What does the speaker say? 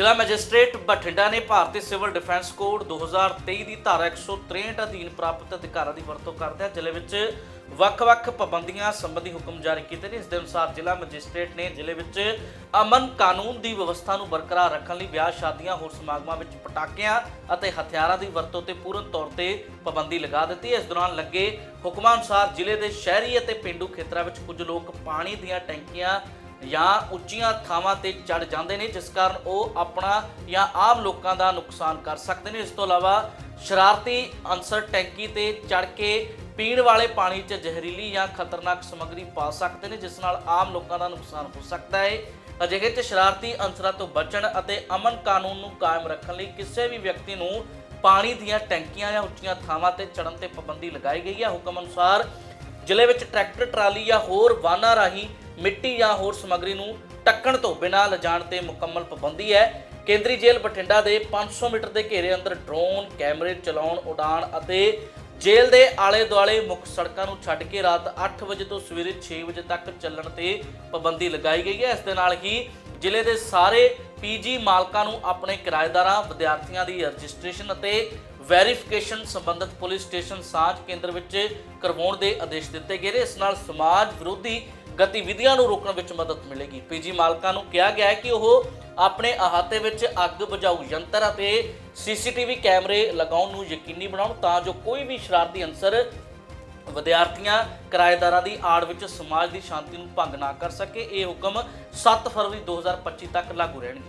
ਜ਼ਿਲ੍ਹਾ ਮੈਜਿਸਟ੍ਰੇਟ ਬਠਿੰਡਾ ਨੇ ਭਾਰਤੀ civil defence code 2023 ਦੀ ਧਾਰਾ 163 ਅਧੀਨ ਪ੍ਰਾਪਤ ਅਧਿਕਾਰਾਂ ਦੀ ਵਰਤੋਂ ਕਰਦਿਆਂ ਜ਼ਿਲ੍ਹੇ ਵਿੱਚ ਵੱਖ-ਵੱਖ ਪਾਬੰਦੀਆਂ ਸੰਬੰਧੀ ਹੁਕਮ ਜਾਰੀ ਕੀਤੇ ਨੇ। ਇਸ ਦੇ ਅਨੁਸਾਰ ਜ਼ਿਲ੍ਹਾ ਮੈਜਿਸਟ੍ਰੇਟ ਨੇ ਜ਼ਿਲ੍ਹੇ ਵਿੱਚ ਅਮਨ ਕਾਨੂੰਨ ਦੀ ਵਿਵਸਥਾ ਨੂੰ ਬਰਕਰਾਰ ਰੱਖਣ ਲਈ ਵਿਆਹ ਸ਼ਾਦੀਆਂ, ਹੋਰ ਸਮਾਗਮਾਂ ਵਿੱਚ ਪਟਾਕਿਆਂ ਅਤੇ ਹਥਿਆਰਾਂ ਦੀ ਵਰਤੋਂ ਤੇ ਪੂਰਨ ਤੌਰ ਤੇ ਪਾਬੰਦੀ ਲਗਾ ਦਿੱਤੀ ਹੈ। ਇਸ ਦੌਰਾਨ ਲੱਗੇ ਹੁਕਮਾਂ ਅਨੁਸਾਰ ਜ਼ਿਲ੍ਹੇ ਦੇ ਸ਼ਹਿਰੀ ਅਤੇ ਪਿੰਡੂ ਖੇਤਰਾਂ ਵਿੱਚ ਕੁਝ ਲੋਕ ਪਾਣੀ ਦੀਆਂ ਟੈਂਕੀਆਂ ਜਾਂ ਉੱਚੀਆਂ ਥਾਵਾਂ ਤੇ ਚੜ ਜਾਂਦੇ ਨੇ, ਜਿਸ ਕਾਰਨ ਉਹ ਆਪਣਾ ਜਾਂ ਆਮ ਲੋਕਾਂ ਦਾ ਨੁਕਸਾਨ ਕਰ ਸਕਦੇ ਨੇ। ਇਸ ਤੋਂ ਇਲਾਵਾ ਸ਼ਰਾਰਤੀ ਅਨਸਰ ਟੈਂਕੀ ਤੇ ਚੜ ਕੇ ਪੀਣ ਵਾਲੇ ਪਾਣੀ 'ਚ ਜ਼ਹਿਰੀਲੀ ਜਾਂ ਖਤਰਨਾਕ ਸਮੱਗਰੀ ਪਾ ਸਕਦੇ ਨੇ, ਜਿਸ ਨਾਲ ਆਮ ਲੋਕਾਂ ਦਾ ਨੁਕਸਾਨ ਹੋ ਸਕਦਾ ਹੈ। ਅਜਿਹੇ 'ਚ ਸ਼ਰਾਰਤੀ ਅਨਸਰਾਂ ਤੋਂ ਬਚਣ ਅਤੇ ਅਮਨ ਕਾਨੂੰਨ ਨੂੰ ਕਾਇਮ ਰੱਖਣ ਲਈ ਕਿਸੇ ਵੀ ਵਿਅਕਤੀ ਨੂੰ ਪਾਣੀ ਦੀਆਂ ਟੈਂਕੀਆਂ ਜਾਂ ਉੱਚੀਆਂ ਥਾਵਾਂ ਤੇ ਚੜਨ ਤੇ ਪਾਬੰਦੀ ਲਗਾਈ ਗਈ ਹੈ। ਹੁਕਮ ਅਨੁਸਾਰ ਜ਼ਿਲ੍ਹੇ ਵਿੱਚ ਟਰੈਕਟਰ, ਟਰਾਲੀ ਜਾਂ ਹੋਰ ਵਾਹਨਾਂ ਰਾਹੀਂ ਮਿੱਟੀ ਜਾਂ ਹੋਰ ਸਮੱਗਰੀ ਨੂੰ ਟੱਕਣ ਤੋਂ ਬਿਨਾਂ ਲਿਜਾਣ ਤੇ ਮੁਕੰਮਲ ਪਾਬੰਦੀ ਹੈ। ਕੇਂਦਰੀ ਜੇਲ੍ਹ ਬਠਿੰਡਾ ਦੇ 500 ਮੀਟਰ ਦੇ ਘੇਰੇ ਅੰਦਰ ਡਰੋਨ, ਕੈਮਰੇ ਚਲਾਉਣ, ਉਡਾਣ ਅਤੇ ਜੇਲ੍ਹ ਦੇ ਆਲੇ ਦੁਆਲੇ ਮੁੱਖ ਸੜਕਾਂ ਨੂੰ ਛੱਡ ਕੇ ਰਾਤ 8 ਵਜੇ ਤੋਂ ਸਵੇਰੇ 6 ਵਜੇ ਤੱਕ ਚੱਲਣ ਤੇ ਪਾਬੰਦੀ ਲਗਾਈ ਗਈ ਹੈ। ਇਸ ਦੇ ਨਾਲ ਹੀ ਜ਼ਿਲ੍ਹੇ ਦੇ ਸਾਰੇ ਪੀਜੀ ਮਾਲਕਾਂ ਨੂੰ ਆਪਣੇ ਕਿਰਾਏਦਾਰਾਂ, ਵਿਦਿਆਰਥੀਆਂ ਦੀ ਰਜਿਸਟ੍ਰੇਸ਼ਨ ਅਤੇ ਵੈਰੀਫਿਕੇਸ਼ਨ ਸੰਬੰਧਿਤ ਪੁਲਿਸ ਸਟੇਸ਼ਨ ਸਾਂਝ ਕੇਂਦਰ ਵਿੱਚ ਕਰਵਾਉਣ ਦੇ ਆਦੇਸ਼ ਦਿੱਤੇ ਗਏ ਨੇ। ਇਸ ਨਾਲ ਸਮਾਜ ਵਿਰੋਧੀ ਗਤੀਵਿਧੀਆਂ ਨੂੰ ਰੋਕਣ ਵਿੱਚ ਮਦਦ ਮਿਲੇਗੀ। ਪੀਜੀ ਮਾਲਕਾਂ ਨੂੰ ਕਿਹਾ ਗਿਆ ਹੈ ਕਿ ਉਹ ਆਪਣੇ ਅਹਾਤੇ ਵਿੱਚ ਅੱਗ ਬੁਝਾਊ ਯੰਤਰ ਅਤੇ ਸੀਸੀਟੀਵੀ ਕੈਮਰੇ ਲਗਾਉਣ ਨੂੰ ਯਕੀਨੀ ਬਣਾਉਣ ਤਾਂ ਜੋ ਕੋਈ ਵੀ ਸ਼ਰਾਰਤੀ ਅਨਸਰ ਵਿਦਿਆਰਥੀਆਂ ਕਿਰਾਏਦਾਰਾਂ ਦੀ ਆੜ ਵਿੱਚ ਸਮਾਜ ਦੀ ਸ਼ਾਂਤੀ ਨੂੰ ਭੰਗ ਨਾ ਕਰ ਸਕੇ, ਇਹ ਹੁਕਮ 7 ਫਰਵਰੀ 2025 ਤੱਕ ਲਾਗੂ ਰਹਿਣਗੇ।